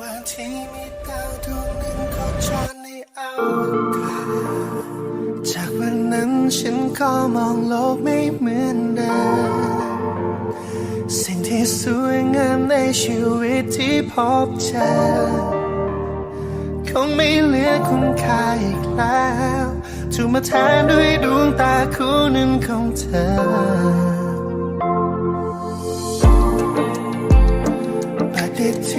วันที่มีดาวดวงหนึ่งโคจรในอวกาศจากวันนั้นฉันก็มองโลกไม่เหมือนเดิมสิ่งที่สวยงามในชีวิตที่พบเจอคงไม่เหลือคุณค่าอีกแล้วถูกมาแทนด้วยดวงตาคู่หนึ่งของเธอ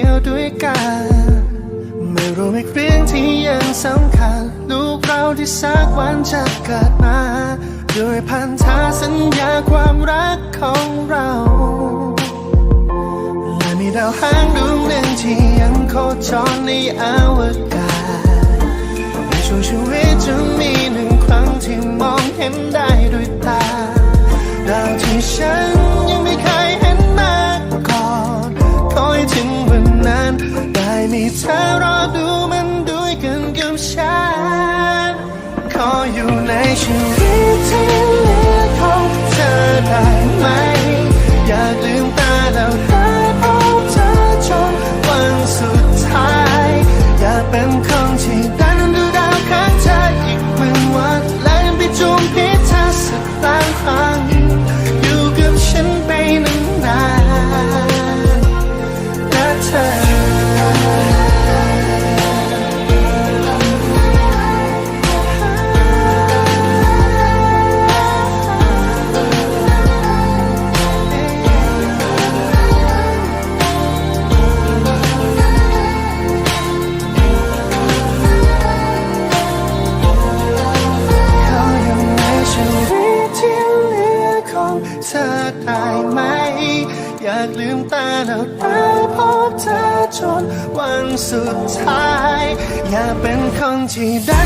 ดียวด้วยกันไม่รู้อีกเรื่องที่ยังสำคัญ ลูกเราที่สักวันจะเกิดมาด้วยพันธะสัญญาความรักของเราและมีดาวหางดวงหนึ่งที่ยังโคจรในอวกาศในช่วงชีวิตจะมีหนึ่งครั้งที่มองเห็นได้ด้วยตาดาวที่ฉันยังไม่เคย เธอรอดูมันด้วยกันกับฉัน ขออยู่ในชีวิตที่เหลือของเธอได้ เ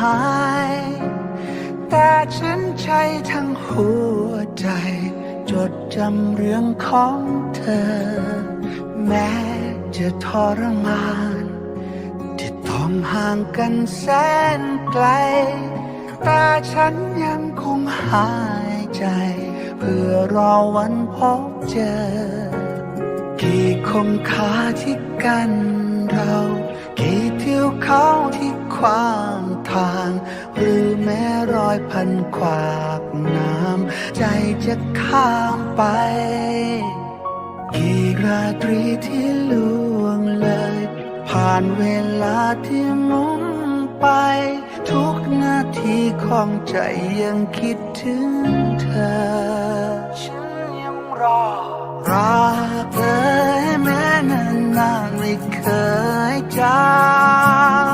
หาย แต่ฉันใช้ทั้งหัวใจ จดจำเรื่องของเธอ แม้จะทรมานที่ต้องห่างกันแสนไกล แต่ฉันยังคงหายใจ เพื่อรอวันพบเจอ กี่คงคาที่กันเรา กี่เที่ยวเขาที่ขวาง ทาง หรือแม้รอยพันขวากน้ำ ใจจะข้ามไป กี่ราตรีที่ล่วงเลย ผ่านเวลาที่หมุนไป ทุกนาทีของใจยังคิดถึงเธอ ฉันยังรอรักเธอแม้นานๆไม่เคยจางใจนี้ยัง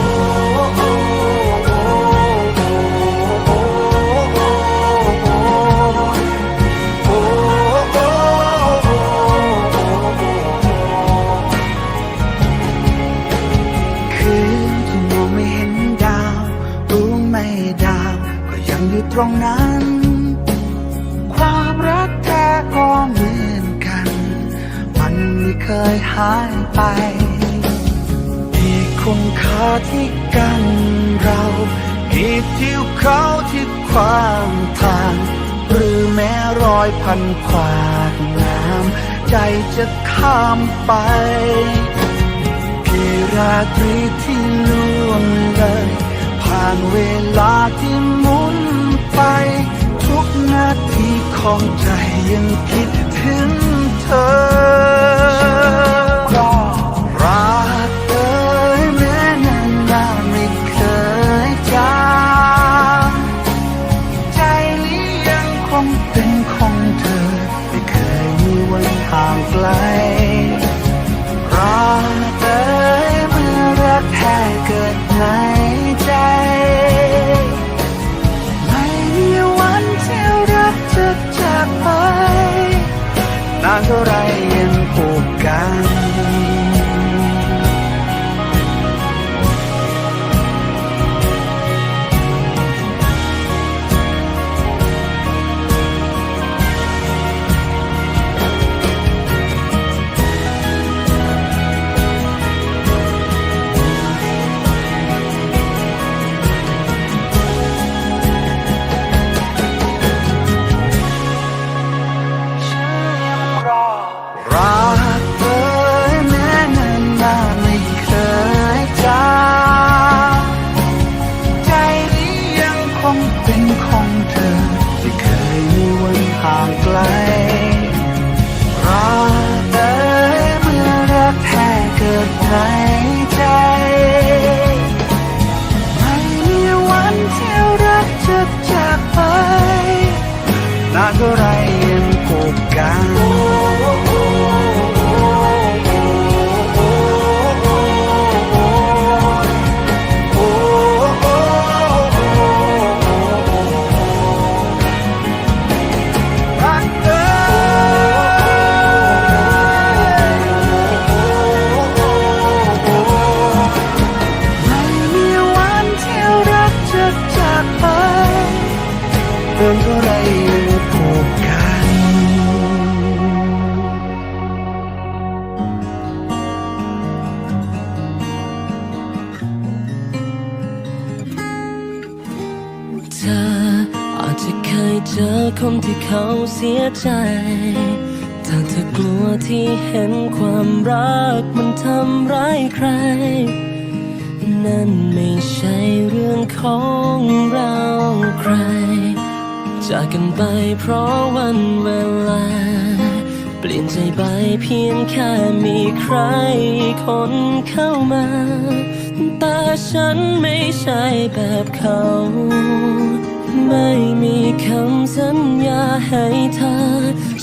รงนั้น ความรักแท้ก็เหมือนกัน มันไม่เคยหายไป มีคุณค่าที่กันเรามีทิวเขาที่ความทาง หรือแม้รอยพันขวาดน้ำใจจะข้ามไปกี่ราตรีที่ล่ ของใจยังคิด จากกันไปเพราะวันเวลา เปลี่ยนใจไปเพียงแค่มีใครคนเข้ามา แต่ฉันไม่ใช่แบบเขา ไม่มีคำสัญญาให้เธอ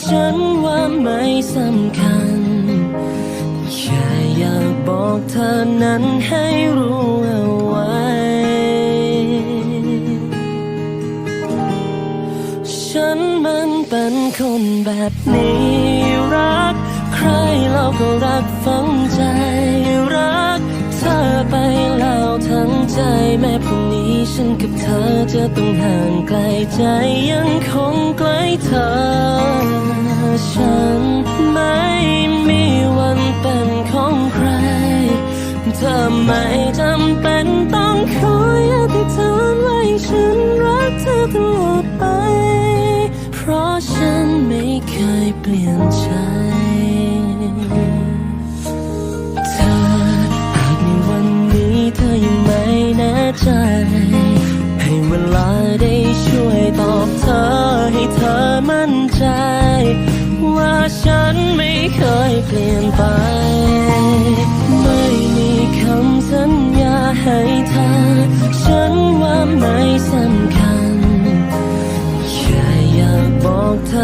ฉันว่าไม่สำคัญ แค่อยากบอกเธอนั้นให้รู้เอาไว้ นเป็นคนแบบนี้รัก ใครเราก็รักฝังใจรัก เธอไปแล้วทั้งใจแม้พรุ่งนี้ฉันกับเธอจะต้องห่างไกลใจยังคงใกล้เธอ ฉันไม่มีวันเป็นของใคร เธอไม่จำเป็นต้องคอยอธิษฐานไว้ฉันรักเธอตลอด ราะฉันไม่เคยเปลี่ยนใจ เธออาจในวันนี้เธอยังไม่แน่ใจ ให้เวลาได้ช่วยตอบเธอให้เธอมั่นใจ ว่าฉันไม่เคยเปลี่ยนไป ไม่มีคำสัญญาให้เธอ ฉันว่าไม่สำ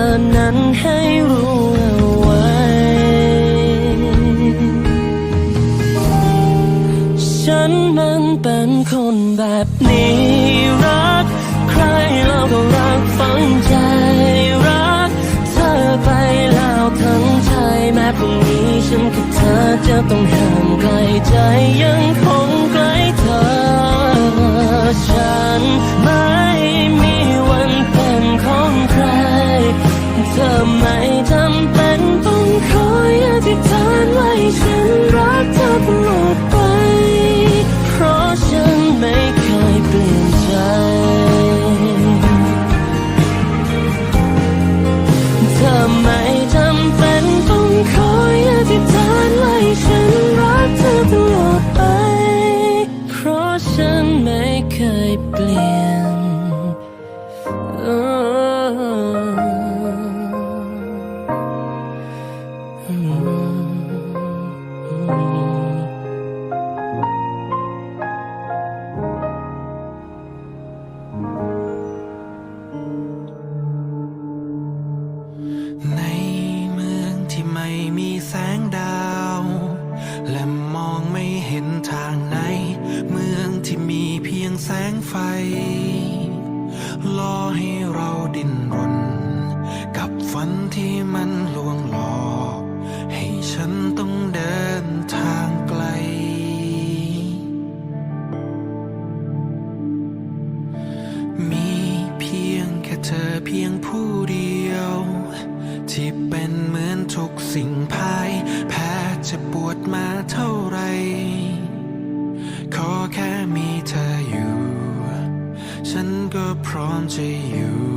ามนั้นให้รู้เอาไว้ ฉันมันเป็นคนแบบนี้รัก ใครเราก็รักฝังใจรัก เธอไปแล้วทั้งใจแม้พรุ่งนี้ฉันกับเธอจะต้องห่างไกลใจยังคงใกล้เธอ ฉันไม่มีวันเป็นของำไมเธ crawling to you.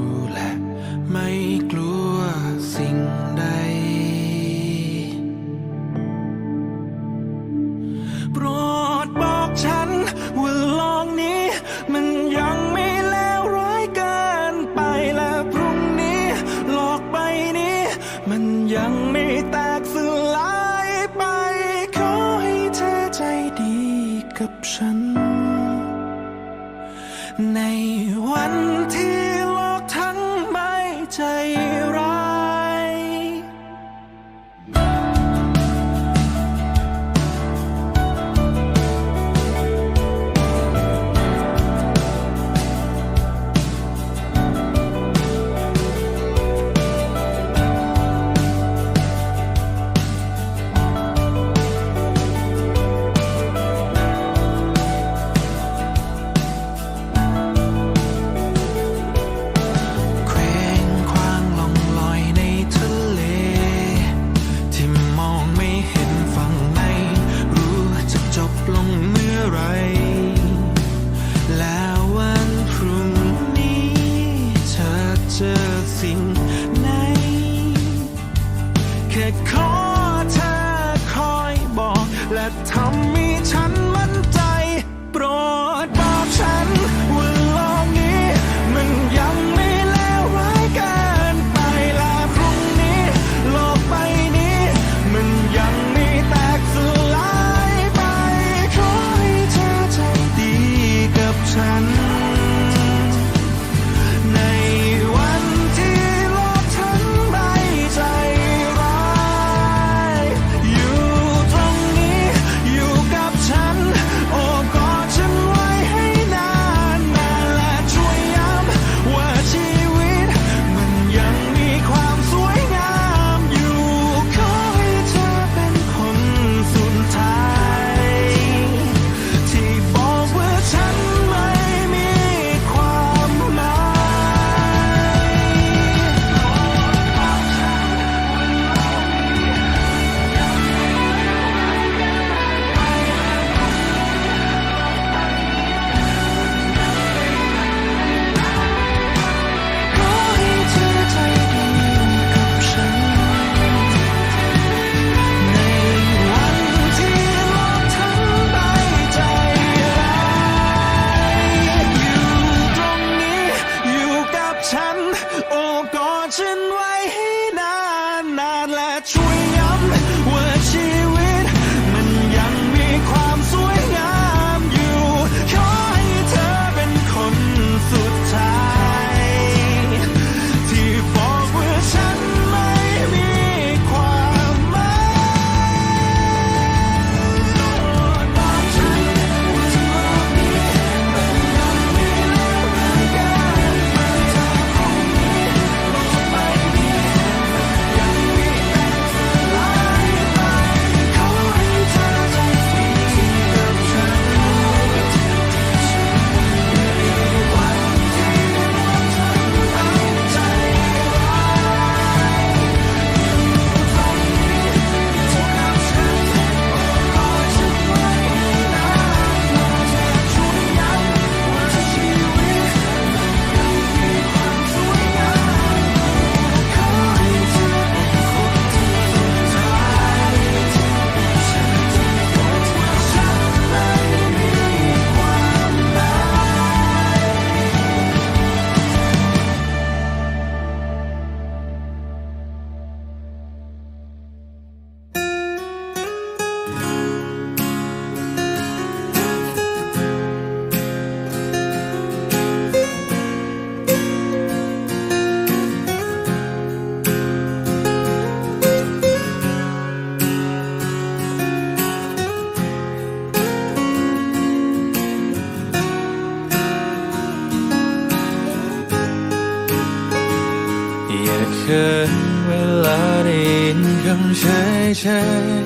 เฉ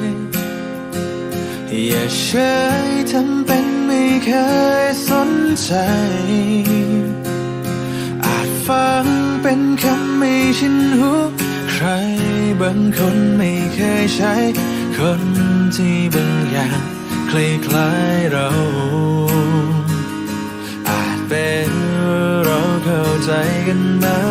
ยอย่าเฉยทำเป็นไม่เคยสนใจ อาจฟังเป็นคำไม่ชินหูใครบางคนไม่เคยใช้ คนที่บางอย่างคล้ายๆเรา อาจเป็นเราเข้าใจกันมา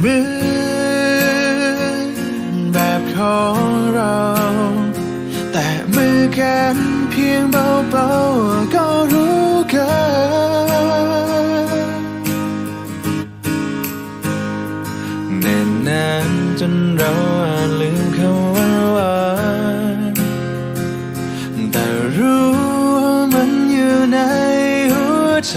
เหมือนแบบของเรา แต่มือกันเพียงเบาๆก็รู้กันแน่นนานจนเราอาจลืมคำว่าหวานแต่รู้ว่ามันอยู่ในหัวใจ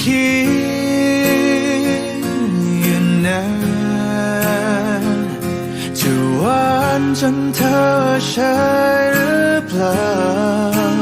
คิดอย่างนั้นจะหวานจนเธอใช่หรือเปล่า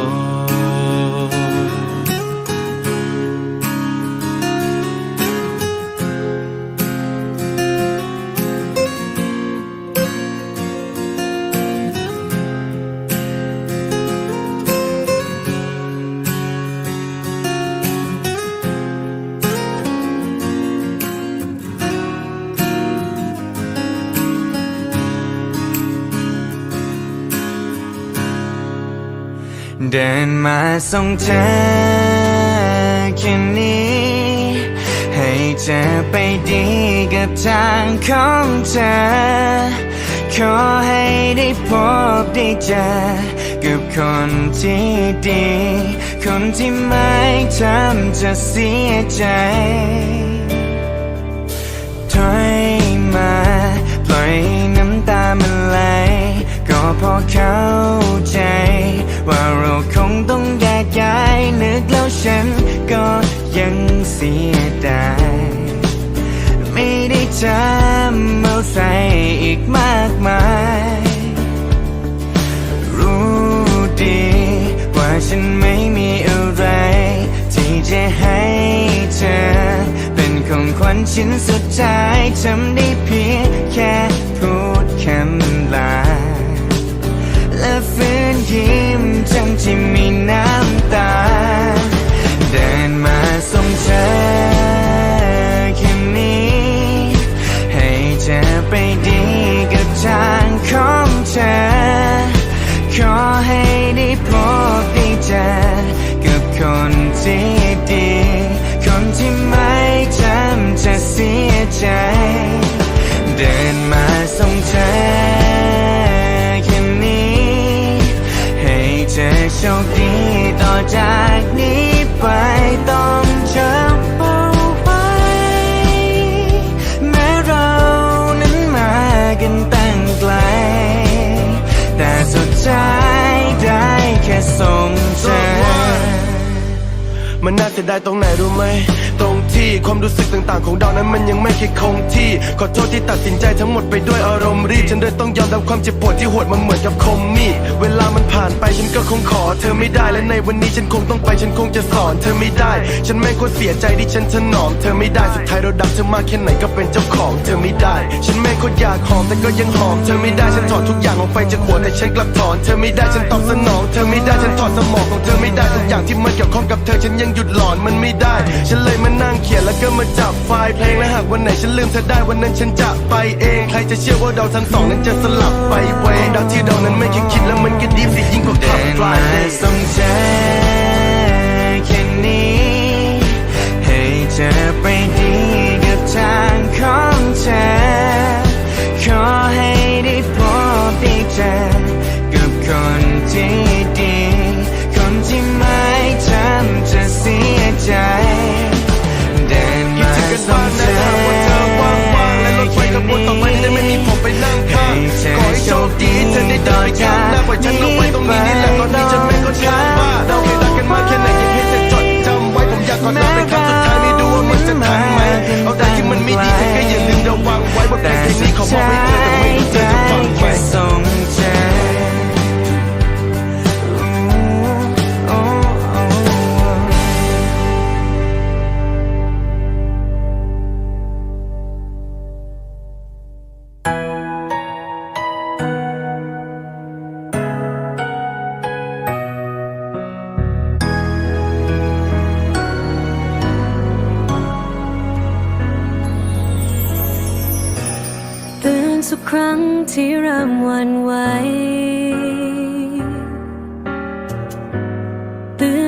ส่งเธอแค่นี้ ให้เธอไปดีกับทางของเธอ ขอให้ได้พบได้เจอ กับคนที่ดี คนที่ไม่ทำจะเสียใจ สียดายไม่ได้จำเอาใส่อีกมากมาย รู้ดีว่าฉันไม่มีอะไร ที่จะให้เธอ เป็นของขวัญชิ้นสุดท้ายทำได้เพียงแค่พูดคำลาและฟื้นยิ้มจังที่มี พบได้เจอกับคนที่ดี คนที่ไม่จำจะเสียใจ เดินมาส่งเธอแค่นี้ ให้เธอโชคดีต่อจากนี้ไปต้อง มันน่าเสียดายตรงไหนรู้ไหมตรง ความรู้สึกต่างๆ ของเรานั้นมันยังไม่เคยคงที่ ขอโทษที่ตัดสินใจทั้งหมดไปด้วยอารมณ์รีบฉันเลยต้องยอมรับความเจ็บปวดที่โหดมันเหมือนกับคมมีดเวลามันผ่านไปฉันก็คงขอ เธอไม่ได้และในวันนี้ฉันคงต้องไปฉันคงจะสอน เธอไม่ได้ ฉันแม่งควรเสียใจที่ฉันถนอมเธอไม่ได้สุดท้ายเราดักเธอมากแค่ไหนก็เป็นเจ้าของ เธอไม่ได้ ฉันแม่งควรอยากหอมแต่ก็ยังหอมเธอไม่ได้ฉันถอดทุกอย่างออกไปจากหัวแต่ฉันกลับถอนเธอไม่ได้ฉันตอบสนอง เธอไม่ได้ฉันถอดสมองของเธอไม่ได้ทุกอย่างที่มันเกี่ยวข้องกับเธอฉันยังหยุดหลอนมันไม่ได้ ฉันเลยมานั่งเขียนแล้วก็มาจับไฟล์เพลงและหากวันไหนฉันลืมเธอได้วันนั้นฉันจะไปเอง ใครจะเชื่อว่าเราทั้งสองนั้นจะสลับไปเวงดาวที่เรานั้นไม่เคยคิดแล้วมันก็ดีสิยิ่งกว่าขับเดินฟลายมาส่งใจแค่นี้ ให้เธอไปดีกับทางของเธอ ขอให้ได้พบได้เจอกับคนที่ดี คนที่ไม่ทำจะเสียใจ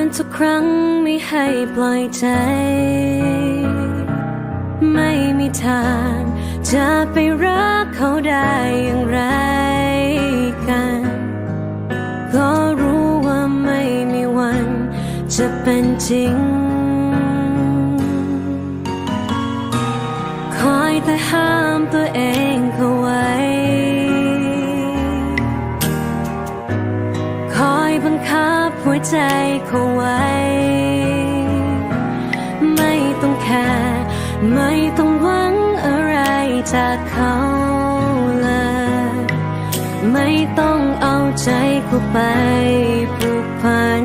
อนทุกครั้งไม่ให้ปล่อยใจ ไม่มีทางจะไปรักเขาได้อย่างไรกัน ก็รู้ว่าไม่มีวัน จะเป็นจริง คอยแต่ห้ามตัวเองเขาไว้ คอยบังคับ หัวใจเขาไว้ ไม่ต้องแคร์ไม่ต้องหวังอะไรจากเขาเลย ไม่ต้องเอาใจเขาไปผูกพัน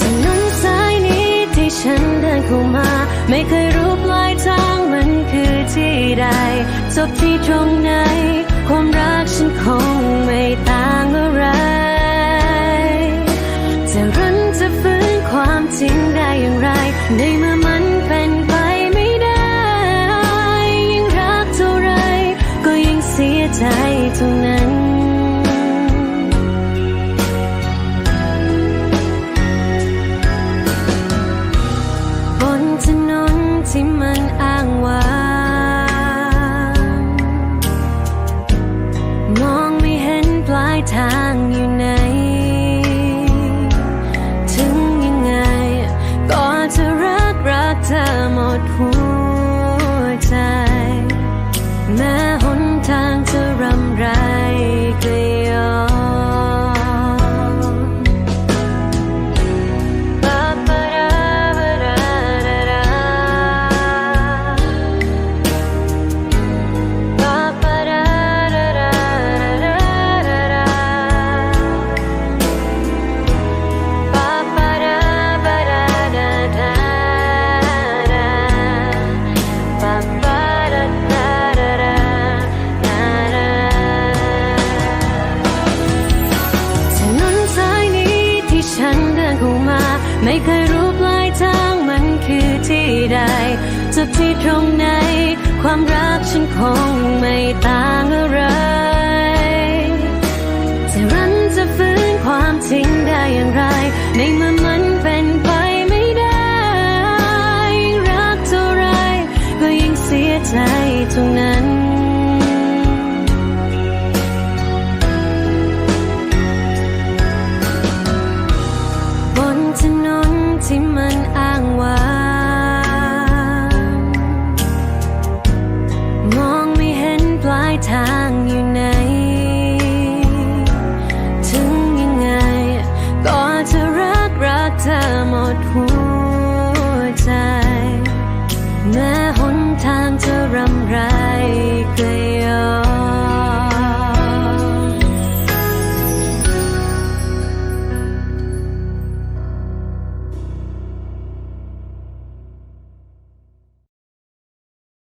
ถนนสายนี้ที่ฉันเดินเข้ามา ไม่เคยรู้ปลายทางมันคือที่ใดจบที่ตรงไหน ความรักฉันคงไม่ต่างอะไร จะรันจะฟื้นความจริงได้อย่างไรในเมื่อ ตรงนั้น